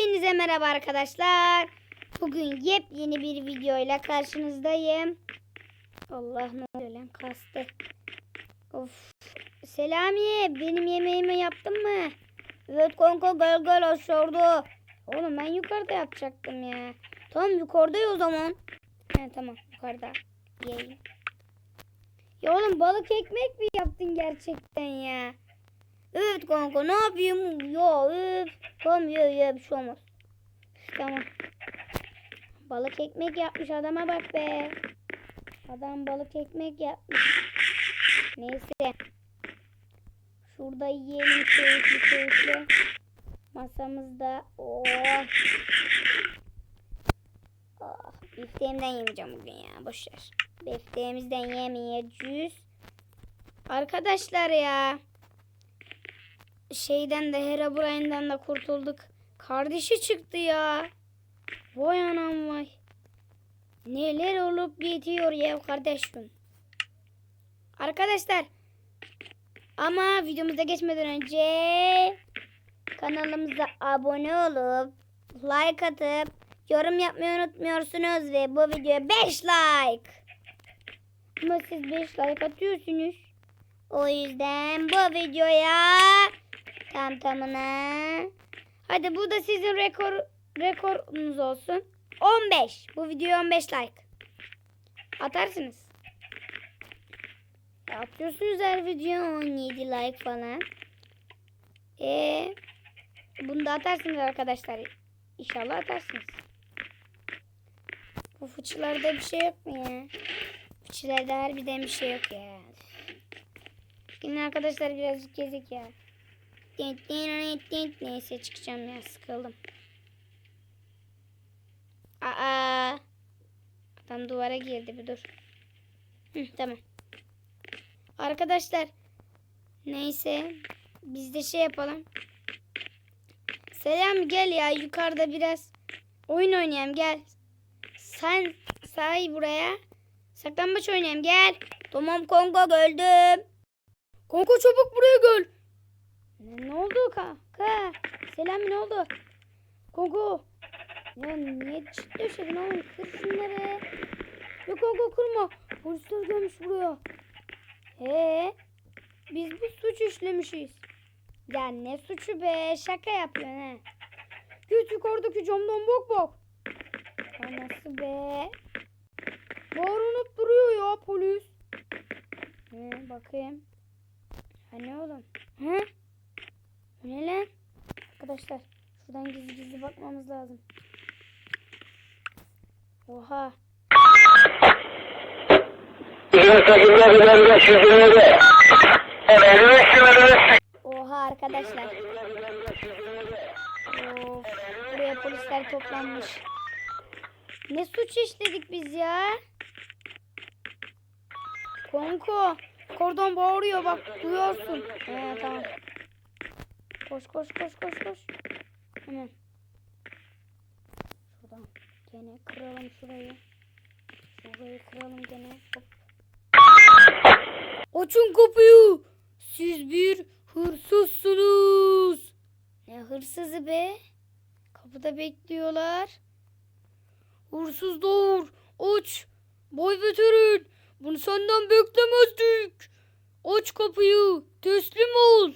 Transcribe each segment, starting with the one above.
Hepinize merhaba arkadaşlar. Bugün yepyeni bir videoyla karşınızdayım. Allah ne oluyor lan kastı. Of. Selamiye benim yemeğimi yaptın mı? Evet kanka gel gel aşağıda. Oğlum ben yukarıda yapacaktım ya. Tamam yukarıda ya o zaman. He tamam yukarıda. Yiyeyim. Ya oğlum balık ekmek mi yaptın gerçekten ya? Evet kanka ne yapayım? Ya üf. Tamam ya ya bir şey olmaz. Tamam. Balık ekmek yapmış adama bak be. Adam balık ekmek yapmış. Neyse. Şurada yiyelim keyifli keyifli. Masamızda. Oh. Oh, bifteğimden yemeyeceğim bugün ya. Boşver. Bifteğimizden yemeyeceğiz. Arkadaşlar ya şeyden de Herobrine'den da kurtulduk. Kardeşi çıktı ya. Vay anam vay. Neler olup bitiyor ya kardeşim. Arkadaşlar ama videomuza geçmeden önce kanalımıza abone olup like atıp yorum yapmayı unutmuyorsunuz ve bu videoya 5 like. Ama siz 5 like atıyorsunuz. O yüzden bu videoya tam tamına. Hadi bu da sizin rekor rekorunuz olsun. 15. Bu videoya 15 like. Atarsınız. Atıyorsunuz her video 17 like falan. Ee, bunu da atarsınız arkadaşlar. İnşallah atarsınız. Bu fıçılarda bir şey yok mu ya? Fıçılarda harbiden bir şey yok ya. Yine arkadaşlar birazcık gezik ya. Neyse çıkacağım ya sıkıldım. Aa. Adam duvara girdi bir dur. Hı, tamam. Arkadaşlar neyse biz de şey yapalım. Selam gel ya yukarıda biraz oyun oynayalım gel. Sen say buraya. Saklambaç oynayalım gel. Tamam Kongo öldüm. Kongo çabuk buraya gel. Ne, oldu kanka? Selam ne oldu? Kongo. Ya niye döşedin oğlum? Kır şunları. Ya Kongo kırma. Polisler gelmiş buraya. Ee, biz bir suç işlemişiz. Ya ne suçu be? Şaka yapıyorsun he. Git yukarıdaki camdan bak. Ya nasıl be? Bağırınıp duruyor ya polis. He, bakayım. Ha ne oğlum? He? Ne lan? Arkadaşlar şuradan gizli gizli bakmamız lazım. Oha. Oha arkadaşlar. Of, buraya polisler toplanmış. Ne suç işledik biz ya? Konko. Kordon bağırıyor bak duyuyorsun. He tamam. Koş koş koş koş koş. Hemen. Şuradan gene kıralım şurayı. Şurayı kıralım gene. Hop. Açın kapıyı. Siz bir hırsızsınız. Ne hırsızı be? Kapıda bekliyorlar. Hırsız doğur. Aç. Boy veteran. Bunu senden beklemezdik. Aç kapıyı. Teslim ol.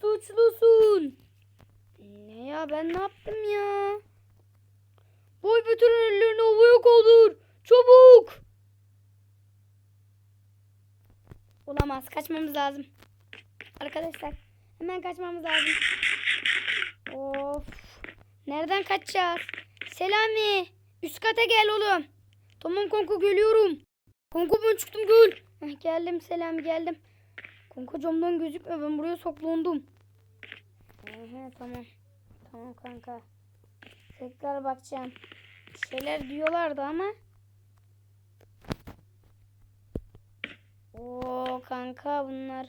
Suçlusun. Ne ya ben ne yaptım ya? Boy veteran ellerini havaya kaldır. Çabuk. Olamaz. Kaçmamız lazım. Arkadaşlar hemen kaçmamız lazım. Of. Nereden kaçacağız? Selami. Üst kata gel oğlum. Tamam kanka geliyorum. Kanka ben çıktım. Heh, geldim Selami geldim. Kanka camdan gözükmüyor. Ben buraya saklandım. Aha, tamam. Tamam kanka. Tekrar bakacağım. Bir şeyler diyorlardı ama. Oo kanka bunlar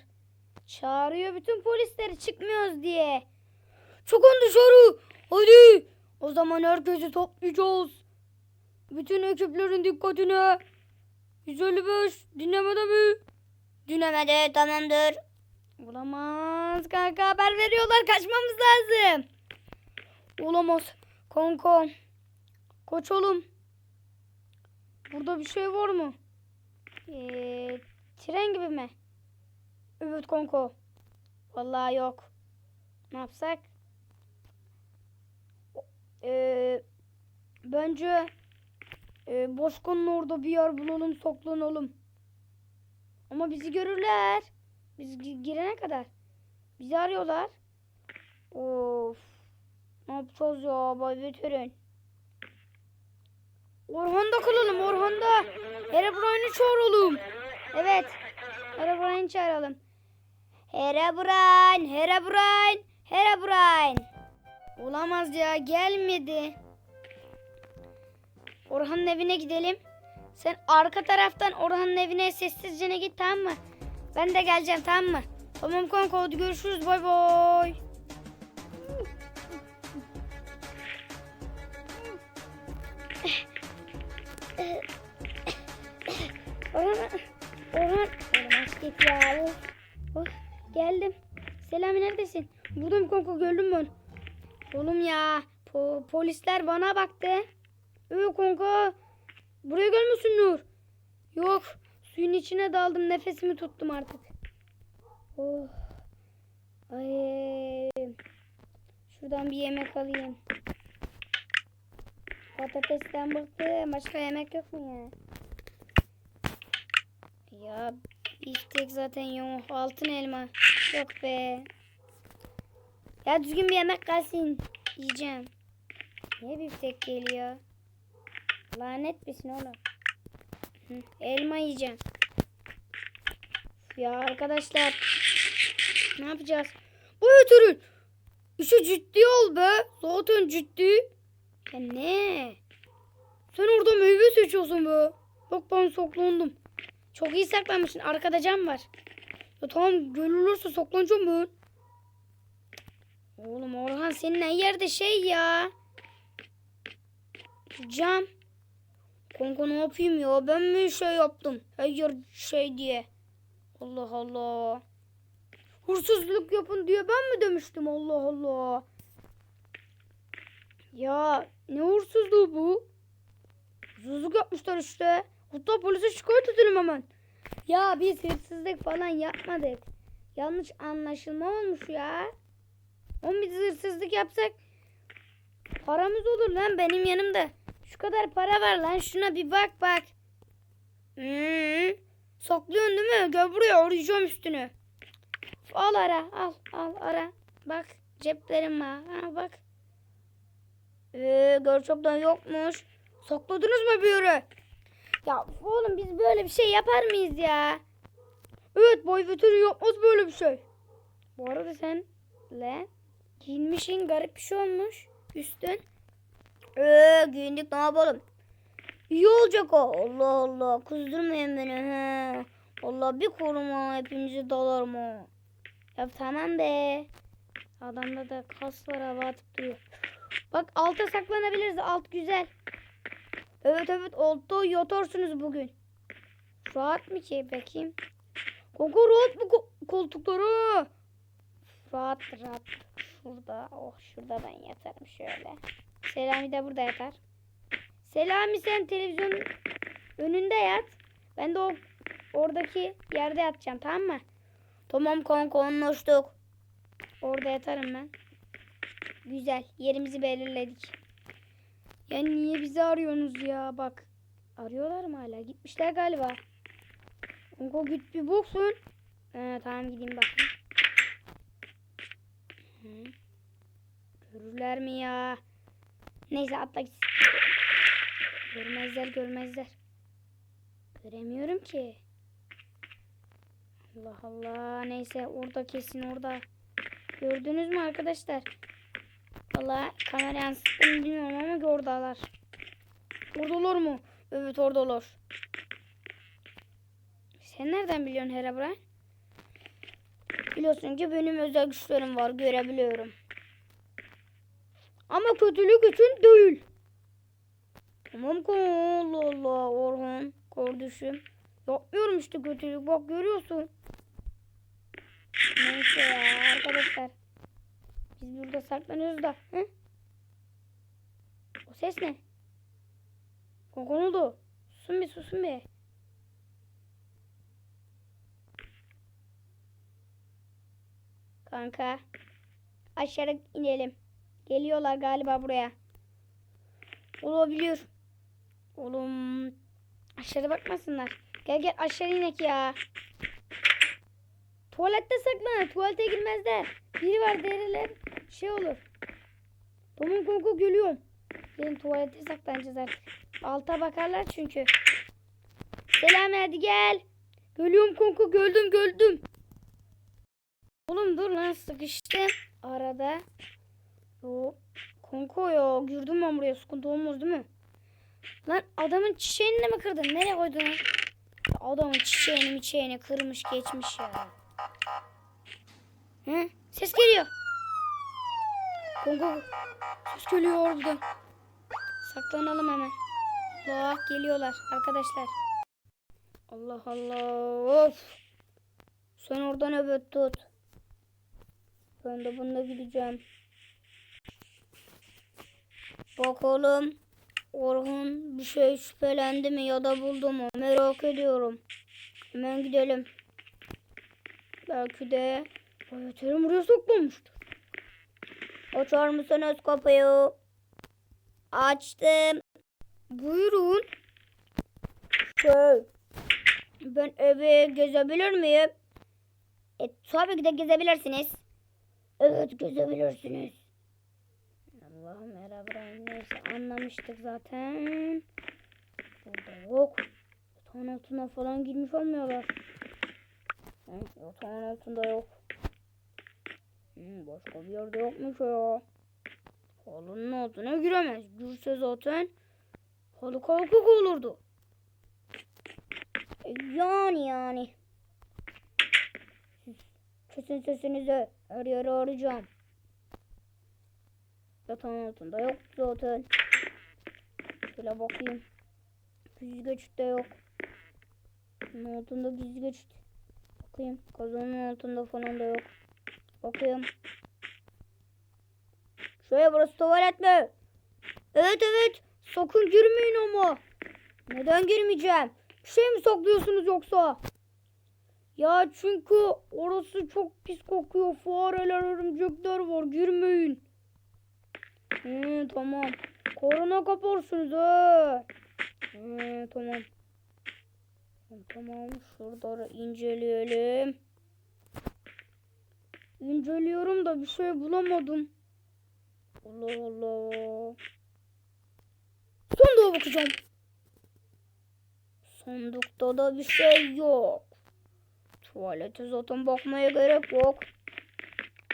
çağırıyor bütün polisleri çıkmıyoruz diye. Çıkın dışarı. Hadi. O zaman herkesi toplayacağız. Bütün ekiplerin dikkatine. 155 dinlemede mi? Dinlemede tamamdır. Olamaz kanka haber veriyorlar kaçmamız lazım. Olamaz. Kanka. Koç oğlum. Burada bir şey var mı? Ee, tren gibi mi? Evet kanka. Vallahi yok. Ne yapsak? Ee, bence e, Boşkan'ın orada bir yer bulalım saklanalım. Ama bizi görürler. Biz gi- girene kadar. Bizi arıyorlar. Of. Ne yapacağız ya Bay Veterin? Orhan'da kalalım Orhan'da. Herobrine'i çağıralım. Evet. Herobrine'i çağıralım. Herobrine, Herobrine, Herobrine. Olamaz ya gelmedi. Orhan'ın evine gidelim. Sen arka taraftan Orhan'ın evine sessizce git tamam mı? Ben de geleceğim tamam mı? Tamam kanka hadi görüşürüz bay bay. Orhan, Orhan, Orhan git ya. Of, of, geldim. Selami neredesin? Buradayım kanka gördüm ben. Oğlum ya po- polisler bana baktı. Ee kanka buraya gelmesin Nur. Yok suyun içine daldım nefesimi tuttum artık. Oh. Ay. Şuradan bir yemek alayım. Patatesten bıktım. Başka yemek yok mu ya? Ya biftek zaten yok. Altın elma. Yok be. Ya düzgün bir yemek gelsin. Yiyeceğim. Niye biftek geliyor? Lanet misin oğlum? Hı, elma yiyeceğim. Ya arkadaşlar. Ne yapacağız? Bu ötürün. İşi ciddi ol be. Zaten ciddi. Ya ne? Sen orada meyve seçiyorsun be. Bak ben saklandım. Çok iyi saklanmışsın. Arkada cam var. Ya tamam görülürse saklanacağım ben. Oğlum Orhan senin her yerde şey ya. Cam. Kanka ne yapayım ya? Ben mi şey yaptım? Hayır şey diye. Allah Allah. Hırsızlık yapın diye ben mi demiştim? Allah Allah. Ya ne hırsızlığı bu? Hırsızlık yapmışlar işte. Hatta polise şikayet edelim hemen. Ya biz hırsızlık falan yapmadık. Yanlış anlaşılma olmuş ya. Oğlum biz hırsızlık yapsak paramız olur lan benim yanımda. Şu kadar para var lan şuna bir bak bak. Hmm. Saklıyorsun değil mi? Gel buraya arayacağım üstünü. Al ara al al ara. Bak ceplerim var. Ha bak. Ee, gerçekten yokmuş. Sakladınız mı bir yere? Ya oğlum biz böyle bir şey yapar mıyız ya? Evet boy veteri yapmaz böyle bir şey. Bu arada sen le giyinmişin garip bir şey olmuş üstün. Ee, giyindik ne yapalım? İyi olacak o. Allah Allah kızdırmayın beni. He. Allah bir koruma hepimizi dalarım o. Ya tamam be. Adamda da kas var duruyor. Bak alta saklanabiliriz. Alt güzel. Evet evet altta yatarsunuz bugün. Rahat mı ki bakayım? Kanka rahat mı ko- koltukları? Rahat rahat. Şurada. Oh şurada ben yatarım şöyle. Selami de burada yatar. Selami sen televizyon önünde yat. Ben de o oradaki yerde yatacağım tamam mı? Tamam kanka anlaştık. Orada yatarım ben. Güzel. Yerimizi belirledik. Ya niye bizi arıyorsunuz ya? Bak. Arıyorlar mı hala? Gitmişler galiba. Kanka git bir baksın. Ee, tamam gideyim bakayım. Hı. Görürler mi ya? Neyse atla gitsin. Görmezler görmezler. Göremiyorum ki. Allah Allah. Neyse orada kesin orada. Gördünüz mü arkadaşlar? Valla kamera yansıttı mı bilmiyorum ama oradalar. Oradalar mı? Evet oradalar. Sen nereden biliyorsun Herobrine? Biliyorsun ki benim özel güçlerim var. Görebiliyorum. Ama kötülük için değil. Tamam Allah Allah Orhan kardeşim. Yapmıyorum işte kötülük bak görüyorsun. Neyse ya arkadaşlar. Biz burada saklanıyoruz da. Hı? ses ne? Konko ne oldu? Susun bir susun bir. Kanka. Aşağı inelim. Geliyorlar galiba buraya. Olabilir. Oğlum. Aşağı bakmasınlar. Gel gel aşağı inek ya. Tuvalette saklan. Tuvalete girmezler. Biri var deriler. Şey olur. Tom'un konku geliyorum. Gelin tuvalete saklanacağız artık. Alta bakarlar çünkü. Selam hadi gel. Geliyorum konku gördüm gördüm. Oğlum dur lan sıkıştım. Arada. Yo. Konko ya girdim ben buraya sıkıntı olmaz değil mi? Lan adamın çiçeğini de mi kırdın? Nereye koydun? Adamın çiçeğini çiçeğini kırmış geçmiş ya. Hı? Ses geliyor. Kongo. Ses geliyor oradan. Saklanalım hemen. Allah geliyorlar arkadaşlar. Allah Allah. Of. Sen oradan öbür tut. Ben de bununla gideceğim. Bak oğlum. Orhun bir şey şüphelendi mi ya da buldu mu? Merak ediyorum. Hemen gidelim. Belki de Bayatörüm buraya saklanmıştır. Açar mısınız kapıyı? Açtım. Buyurun. Şey, ben evi gezebilir miyim? E, tabii ki de gezebilirsiniz. Evet gezebilirsiniz. Allah'ım merhaba neyse anlamıştık zaten. Burada yok. Yatağın altına falan girmiş olmuyorlar. Hı, Yatağın altında yok. Hmm, başka bir yerde yokmuş ya. Halının altına giremez. Girse zaten halı kalkık olurdu. E, Yani yani. Kesin sesinizi her yere arayacağım. Yatağın altında yok zaten. Şöyle bakayım. Gizli geçit de yok. Bunun altında geçit. Bakayım. Kazanın altında falan da yok. Bakayım. Şuraya burası tuvalet mi? Evet evet. Sakın girmeyin ama. Neden girmeyeceğim? Bir şey mi saklıyorsunuz yoksa? Ya çünkü orası çok pis kokuyor. Fareler, örümcekler var. Girmeyin. Hı, tamam. Korona kaparsınız ha. Tamam. Tamam. Şuraları inceleyelim. İnceliyorum da bir şey bulamadım. Allah Allah. Sandığa bakacağım. Sandıkta da bir şey yok. Tuvalete zaten bakmaya gerek yok.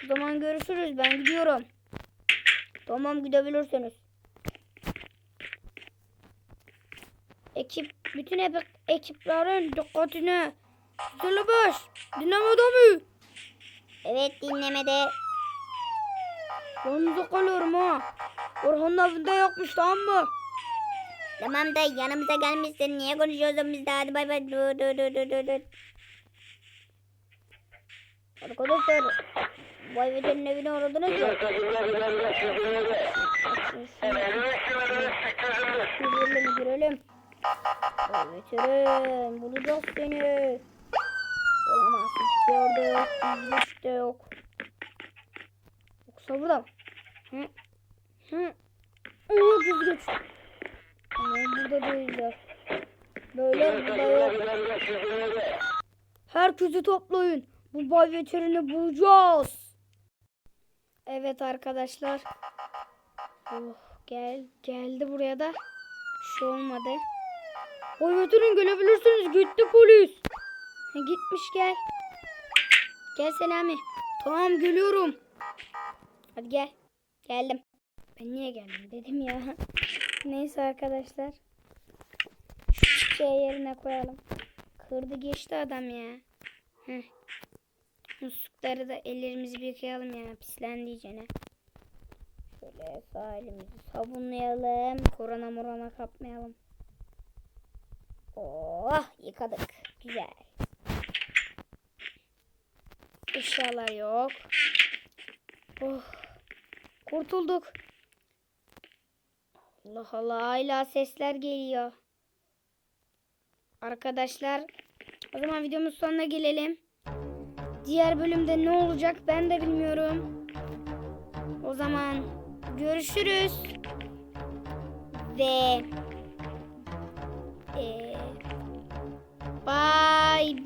O zaman görüşürüz. Ben gidiyorum. Tamam gidebilirsiniz. Ekip, bütün ekip, ekiplerin dikkatine. Selabaş, dinlemede mi? Evet dinlemede. Yanınıza kalıyorum ha. Orhan'ın evinde yokmuş tamam mı? Tamam da yanımıza gelmişsin. Niye konuşuyorsun biz de? Hadi bay bay. Dur dur dur dur dur. dur. Arkadaşlar Bay Veter'in evine uğradınız mı? Girelim girelim. Veter'in bulacağız seni. Olamazsın hiçbir yerde yok. Hiçbir de yok. Yoksa burada mı? Hı? Hı? Oo düz geç. Ama burada değiller. Böyle burada yok. Herkesi toplayın. Bu bay veterini bulacağız. Evet arkadaşlar. Oh, gel geldi buraya da. Bir şey olmadı. Bay veterin gelebilirsiniz. Gitti polis. Ha, gitmiş gel. Gel Selami. Tamam geliyorum. Hadi gel. Geldim. Ben niye geldim dedim ya. Neyse arkadaşlar. Şu şey yerine koyalım. Kırdı geçti adam ya. Heh. Muslukları da ellerimizi bir yıkayalım ya. Pislendi. Şöyle sağ elimizi sabunlayalım. Korona morona kapmayalım. Oh yıkadık. Güzel. Eşyalar yok. Oh. Kurtulduk. Allah Allah hala sesler geliyor. Arkadaşlar o zaman videomuzun sonuna gelelim. Diğer bölümde ne olacak ben de bilmiyorum. O zaman görüşürüz. Ve eee bye.